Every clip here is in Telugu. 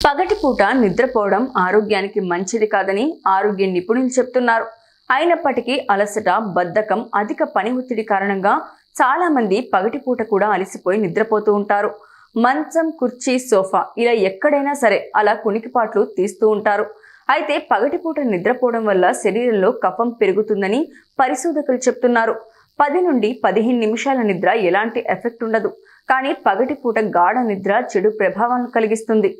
పగటిపూట నిద్రపోవడం ఆరోగ్యానికి మంచిది కాదని ఆరోగ్య నిపుణులు చెప్తున్నారు. అయినప్పటికీ అలసట బద్ధకం అధిక పని ఒత్తిడి కారణంగా చాలా మంది పగటిపూట కూడా అలసిపోయి నిద్రపోతూ ఉంటారు. మంచం కుర్చీ సోఫా ఇలా ఎక్కడైనా సరే అలా కునికిపాట్లు తీస్తూ ఉంటారు. అయితే పగటిపూట నిద్రపోవడం వల్ల శరీరంలో కఫం పెరుగుతుందని పరిశోధకులు చెప్తున్నారు. పది నుండి పదిహేను నిమిషాల నిద్ర ఎలాంటి ఎఫెక్ట్ ఉండదు. కానీ పగటిపూట గాఢ నిద్ర చెడు ప్రభావాలను కలిగిస్తుంది.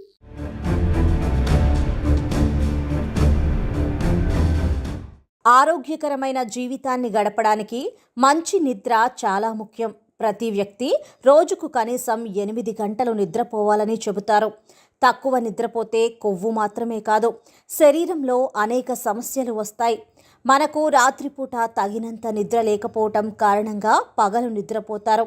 ఆరోగ్యకరమైన జీవితాన్ని గడపడానికి మంచి నిద్ర చాలా ముఖ్యం. ప్రతి వ్యక్తి రోజుకు కనీసం ఎనిమిది గంటలు నిద్రపోవాలని చెబుతారు. తక్కువ నిద్రపోతే కొవ్వు మాత్రమే కాదు శరీరంలో అనేక సమస్యలు వస్తాయి. మనకు రాత్రిపూట తగినంత నిద్ర లేకపోవటం కారణంగా పగలు నిద్రపోతారు.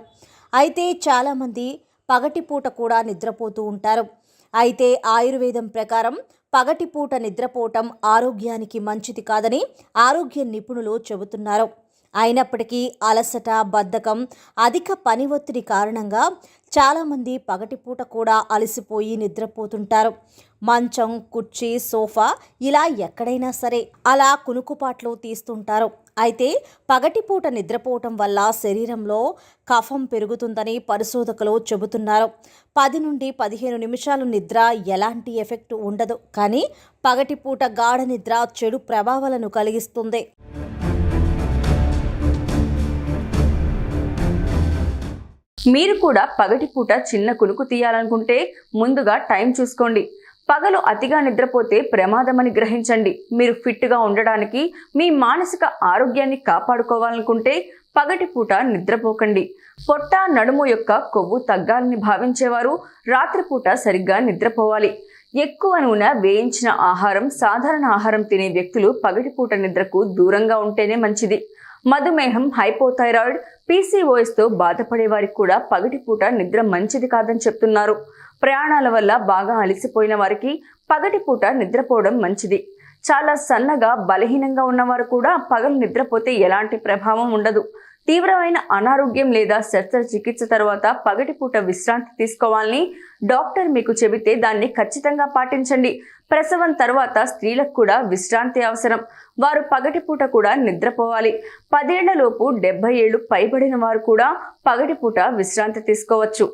అయితే చాలామంది పగటిపూట కూడా నిద్రపోతూ ఉంటారు. అయితే ఆయుర్వేదం ప్రకారం పగటిపూట నిద్రపోవటం ఆరోగ్యానికి మంచిది కాదని ఆరోగ్య నిపుణులు చెబుతున్నారు. అయినప్పటికీ అలసట బద్ధకం అధిక పని ఒత్తిడి కారణంగా చాలామంది పగటిపూట కూడా అలసిపోయి నిద్రపోతుంటారు. మంచం కుర్చీ సోఫా ఇలా ఎక్కడైనా సరే అలా కునుకుపాట్లు తీస్తుంటారు. అయితే పగటిపూట నిద్రపోవటం వల్ల శరీరంలో కఫం పెరుగుతుందని పరిశోధకులు చెబుతున్నారు. పది నుండి పదిహేను నిమిషాలు నిద్ర ఎలాంటి ఎఫెక్ట్ ఉండదు. కానీ పగటిపూట గాఢ నిద్ర చెడు ప్రభావాలను కలిగిస్తుంది. మీరు కూడా పగటిపూట చిన్న కునుకు తీయాలనుకుంటే ముందుగా టైం చూసుకోండి. పగలు అతిగా నిద్రపోతే ప్రమాదమని గ్రహించండి. మీరు ఫిట్గా ఉండడానికి మీ మానసిక ఆరోగ్యాన్ని కాపాడుకోవాలనుకుంటే పగటిపూట నిద్రపోకండి. పొట్ట నడుము యొక్క కొవ్వు తగ్గాలని భావించేవారు రాత్రిపూట సరిగ్గా నిద్రపోవాలి. ఎక్కువ నూనె వేయించిన ఆహారం సాధారణ ఆహారం తినే వ్యక్తులు పగటిపూట నిద్రకు దూరంగా ఉంటేనే మంచిది. మధుమేహం హైపోథైరాయిడ్ పీసీఓఎస్తో బాధపడే వారికి కూడా పగటిపూట నిద్ర మంచిది కాదని చెప్తున్నారు. ప్రయాణాల వల్ల బాగా అలసిపోయిన వారికి పగటిపూట నిద్రపోవడం మంచిది. చాలా సన్నగా బలహీనంగా ఉన్నవారు కూడా పగలు నిద్రపోతే ఎలాంటి ప్రభావం ఉండదు. తీవ్రమైన అనారోగ్యం లేదా శస్త్రచికిత్స తర్వాత పగటిపూట విశ్రాంతి తీసుకోవాలని డాక్టర్ మీకు చెబితే దాన్ని ఖచ్చితంగా పాటించండి. ప్రసవం తర్వాత స్త్రీలకు కూడా విశ్రాంతి అవసరం. వారు పగటిపూట కూడా నిద్రపోవాలి. పదేళ్ళలోపు డెబ్బై ఏళ్ళు పైబడిన వారు కూడా పగటిపూట విశ్రాంతి తీసుకోవచ్చు.